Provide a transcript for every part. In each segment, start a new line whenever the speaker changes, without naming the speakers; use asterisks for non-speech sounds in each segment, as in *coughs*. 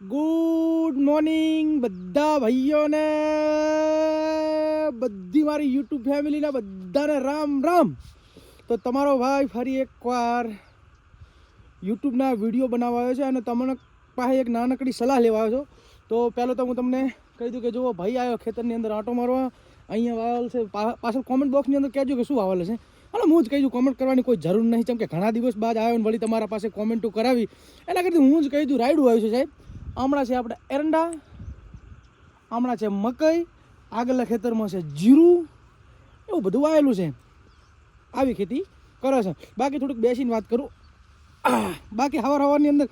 Good morning બધા ભાઈઓને. બધી મારી યુટ્યુબ ફેમિલીના બધાને રામ રામ. તો તમારો ભાઈ ફરી એકવાર યુટ્યુબના વીડિયો બનાવવા આવ્યો છે અને તમને પાસે એક નાનકડી સલાહ લેવા આવ્યો છો. તો પહેલો તો હું તમને કહી દઉં કે જુઓ, ભાઈ આવ્યો ખેતરની અંદર આંટો મારવા. અહીંયા વાવેલ છે પાછળ કોમેન્ટ બોક્સની અંદર કહેજો કે શું વાવેલ છે. અને હું જ કહી દઉં કોમેન્ટ કરવાની કોઈ જરૂર નહીં. કેમ કે ઘણા દિવસ બાદ આવ્યો ને વળી તમારા પાસે કોમેન્ટો કરાવી. એના કરતાં હું જ કહી દઉં, રાયડું આવ્યું છે સાહેબ. હમણાં છે આપણે એરંડા, હમણાં છે મકઈ, આગળના ખેતરમાં છે જીરું, એવું બધું વાયેલું છે. આવી ખેતી કરે છે. બાકી થોડુંક બેસીને વાત કરું. બાકી હવાર હવારની અંદર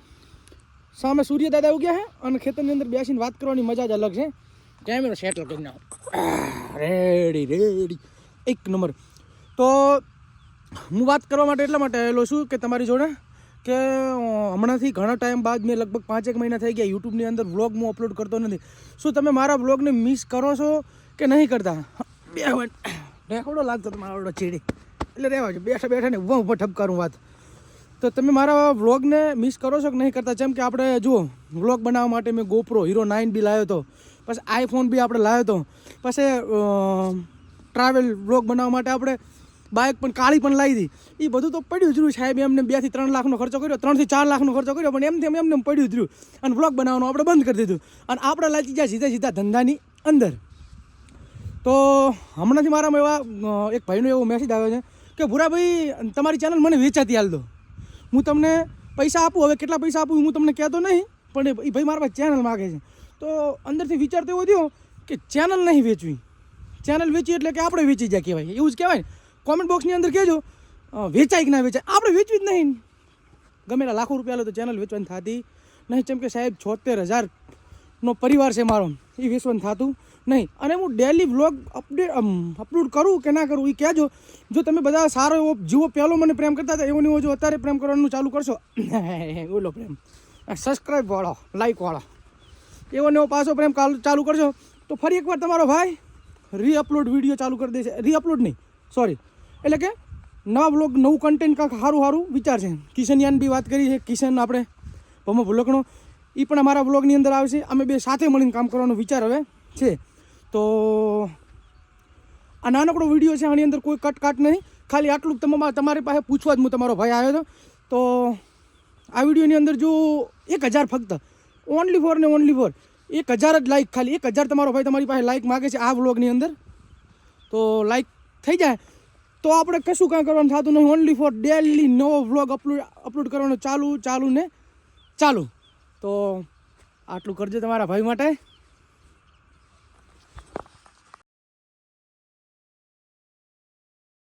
સામે સૂર્ય દાદા ઉગ્યા છે અને ખેતરની અંદર બેસીને વાત કરવાની મજા જ અલગ છે. કેમેરો સેટલ કરી નાખો. રેડી રેડી એક નંબર. તો હું વાત કરવા માટે એટલા માટે આવેલો છું કે તમારી જોડે કે હમણાંથી ઘણા ટાઈમ બાદ મેં લગભગ પાંચેક મહિના થઈ ગયા યુટ્યુબની અંદર વ્લોગ હું અપલોડ કરતો નથી. શું તમે મારા વ્લોગને મિસ કરો છો કે નહીં કરતા? બે મિનિટ. રેકોર્ડો લાગતો તમારો ચીડી. એટલે રહેવા છે બેઠા બેઠા ને ઊભા ઊભા ઠપકારું વાત. તો તમે મારા વ્લોગને મિસ કરો છો કે નહીં કરતા? જેમ કે આપણે જુઓ, વ્લોગ બનાવવા માટે મેં ગોપ્રો હીરો નાઇન બી લાવ્યો હતો. પછી આઈફોન બી આપણે લાવ્યો હતો. પછી ટ્રાવેલ વ્લોગ બનાવવા માટે આપણે બાઇક પણ કાળી પણ લાવી હતી એ બધું તો પડ્યું જ રહ્યું સાહેબ. એમને બેથી ત્રણ લાખનો ખર્ચો કર્યો, ત્રણથી ચાર લાખનો ખર્ચો કર્યો, પણ એમ તેમ એમને પડ્યું જ રહ્યું. અને વ્લોગ બનાવવાનું આપણે બંધ કરી દીધું. અને આપણે લાગી ગયા સીધા સીધા ધંધાની અંદર. તો હમણાંથી મારામાં એવા એક ભાઈનો એવો મેસેજ આવ્યો છે કે, ભૂરાભાઈ, તમારી ચેનલ મને વેચાતી હાલ દો. હું તમને પૈસા આપું, હવે કેટલા પૈસા આપું હું તમને કહેતો નહીં, પણ એ ભાઈ મારા પાસે ચેનલ માગે છે. તો અંદરથી વિચાર તો એવો થયો કે ચેનલ નહીં વેચવી. ચેનલ વેચી એટલે કે આપણે વેચી જાય કહેવાય. એવું જ કહેવાય કોમેન્ટ બોક્સની અંદર કહેજો. વેચાય કે ના વેચાય? આપણે વેચવી જ નહીં. ગમે એટલા લાખો રૂપિયા તો ચેનલ વેચવાની થતી નહીં. જેમ કે સાહેબ, છોતેર હજારનો પરિવાર છે મારો. એ વેચવાનું થતું નહીં. અને હું ડેલી વ્લોગ અપડેટ અપલોડ કરું કે ના કરું એ કહેજો. જો તમે બધા સારો એવો જીવો, પહેલો મને પ્રેમ કરતા હતા, એવો નહીં જો અત્યારે પ્રેમ કરવાનું ચાલુ કરશો. *coughs* ઓલો પ્રેમ. સબસ્ક્રાઈબ વાળો લાઈક વાળો. એવો ને એવો પાછો પ્રેમ ચાલુ કરશો તો ફરી એકવાર તમારો ભાઈ રીઅપલોડ વીડિયો ચાલુ કરી દેશે. રીઅપલોડ નહીં. સોરી એટલે કે નવા બ્લોગ નવું કન્ટેન્ટ કાંક સારું સારું વિચાર છે. કિશનયાન બી વાત કરી છે. કિશન આપણે ભમો ભૂલકણો એ પણ અમારા બ્લોગની અંદર આવશે અમે બે સાથે મળીને કામ કરવાનો વિચાર હવે છે. તો આ નાનકડો વીડિયો છે, આની અંદર કોઈ કટકાટ નહીં. ખાલી આટલું તમારા તમારી પાસે પૂછવા જ હું તમારો ભાઈ આવ્યો હતો. તો આ વિડીયોની અંદર જો એક હજાર ફક્ત. ઓનલી ફોર ને ઓનલી ફોર એક હજાર જ લાઇક ખાલી. એક હજાર તમારો ભાઈ તમારી પાસે લાઇક માગે છે આ બ્લોગની અંદર. તો લાઇક થઈ જાય. તો આપણે કશું કાંઈ કરવાનું થતું નહીં. ઓનલી ફોર ડેલી નવો વ્લોગ અપલોડ અપલોડ કરવાનો ચાલુ ચાલુ ને ચાલુ. તો આટલું કરજો તમારા ભાઈ માટે.